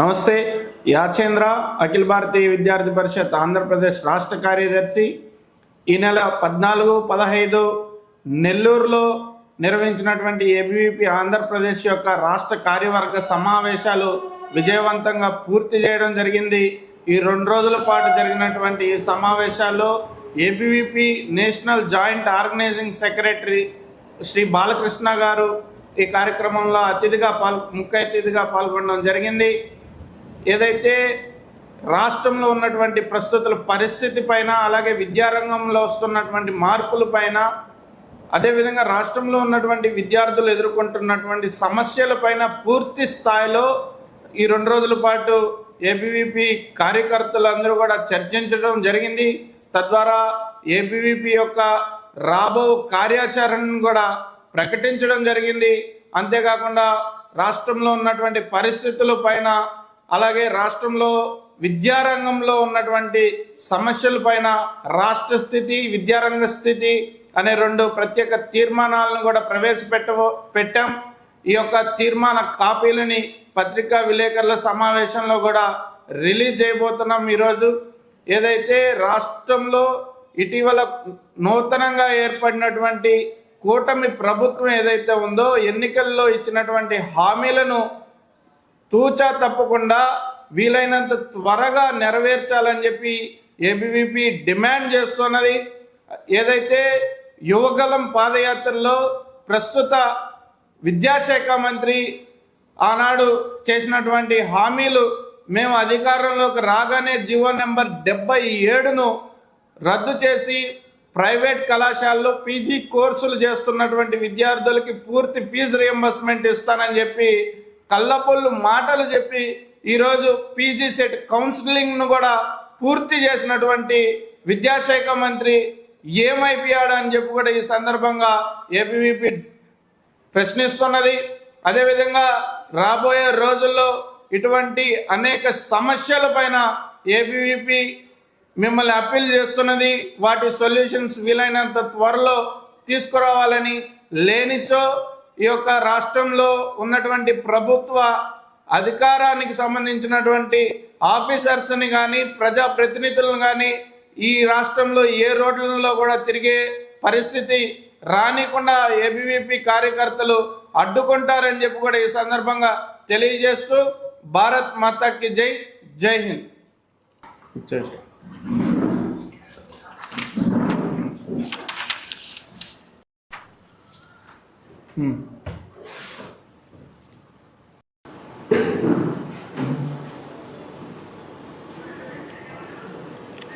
నమస్తే యాచేంద్ర అఖిల భారతీయ విద్యార్థి పరిషత్ ఆంధ్రప్రదేశ్ రాష్ట్ర కార్యదర్శి. ఈ నెల పద్నాలుగు పదహైదు నెల్లూరులో నిర్వహించినటువంటి ఏబీవీపీ ఆంధ్రప్రదేశ్ యొక్క రాష్ట్ర కార్యవర్గ సమావేశాలు విజయవంతంగా పూర్తి చేయడం జరిగింది. ఈ రెండు రోజుల పాటు జరిగినటువంటి ఈ సమావేశాల్లో ABVP national joint organising secretary Shri Balakrishna గారు ఈ కార్యక్రమంలో అతిథిగా పాల్ ముఖ్య అతిథిగా పాల్గొనడం జరిగింది. ఏదైతే రాష్ట్రంలో ఉన్నటువంటి ప్రస్తుత పరిస్థితి పైన అలాగే విద్యారంగంలో వస్తున్నటువంటి మార్పుల పైన అదేవిధంగా రాష్ట్రంలో ఉన్నటువంటి విద్యార్థులు ఎదుర్కొంటున్నటువంటి సమస్యల పైన పూర్తి స్థాయిలో ఈ రెండు రోజుల పాటు ఏబీవీపీ కార్యకర్తలందరూ కూడా చర్చించడం జరిగింది. తద్వారా ఏబీవీపీ యొక్క రాబో కార్యాచరణను కూడా ప్రకటించడం జరిగింది. అంతేకాకుండా రాష్ట్రంలో ఉన్నటువంటి పరిస్థితుల పైన అలాగే రాష్ట్రంలో విద్యారంగంలో ఉన్నటువంటి సమస్యల పైన రాష్ట్ర స్థితి విద్యారంగ స్థితి అనే రెండు ప్రత్యేక తీర్మానాలను కూడా ప్రవేశపెట్ట పెట్టాం. ఈ యొక్క తీర్మాన కాపీలని పత్రికా విలేకరుల సమావేశంలో కూడా రిలీజ్ చేయబోతున్నాం ఈరోజు. ఏదైతే రాష్ట్రంలో ఇటీవల నూతనంగా ఏర్పడినటువంటి కూటమి ప్రభుత్వం ఏదైతే ఉందో ఎన్నికల్లో ఇచ్చినటువంటి హామీలను తూచా తప్పకుండా వీలైనంత త్వరగా నెరవేర్చాలని చెప్పి ఏబీవీపీ డిమాండ్ చేస్తున్నది. ఏదైతే యువగలం పాదయాత్రలో ప్రస్తుత విద్యాశాఖ మంత్రి ఆనాడు చేసినటువంటి హామీలు మేము అధికారంలోకి రాగానే జీవో నెంబర్ డెబ్బై ఏడును రద్దు చేసి ప్రైవేట్ కళాశాలలో పీజీ కోర్సులు చేస్తున్నటువంటి విద్యార్థులకి పూర్తి ఫీజు రియంబర్స్మెంట్ ఇస్తానని చెప్పి కళ్ళపొల్లు మాటలు చెప్పి ఈరోజు పీజీ సెట్ కౌన్సిలింగ్ను కూడా పూర్తి చేసినటువంటి విద్యాశాఖ మంత్రి ఏమైపోయాడు అని చెప్పి కూడా ఈ సందర్భంగా ఏపీవీపీ ప్రశ్నిస్తున్నది. అదేవిధంగా రాబోయే రోజుల్లో ఇటువంటి అనేక సమస్యల పైన ఏపీవీపీ మిమ్మల్ని అప్పీల్ చేస్తున్నది. వాటి సొల్యూషన్స్ వీలైనంత త్వరలో తీసుకురావాలని లేనిచో ఈ యొక్క రాష్ట్రంలో ఉన్నటువంటి ప్రభుత్వ అధికారానికి సంబంధించినటువంటి ఆఫీసర్స్ని కానీ ప్రజాప్రతినిధులను కానీ ఈ రాష్ట్రంలో ఏ రోడ్లలో కూడా తిరిగే పరిస్థితి రానికుండా ఏబీవీపీ కార్యకర్తలు అడ్డుకుంటారని చెప్పి కూడా ఈ సందర్భంగా తెలియజేస్తూ భారత్ మాతాకి జై జై హింద్. జై 嗯。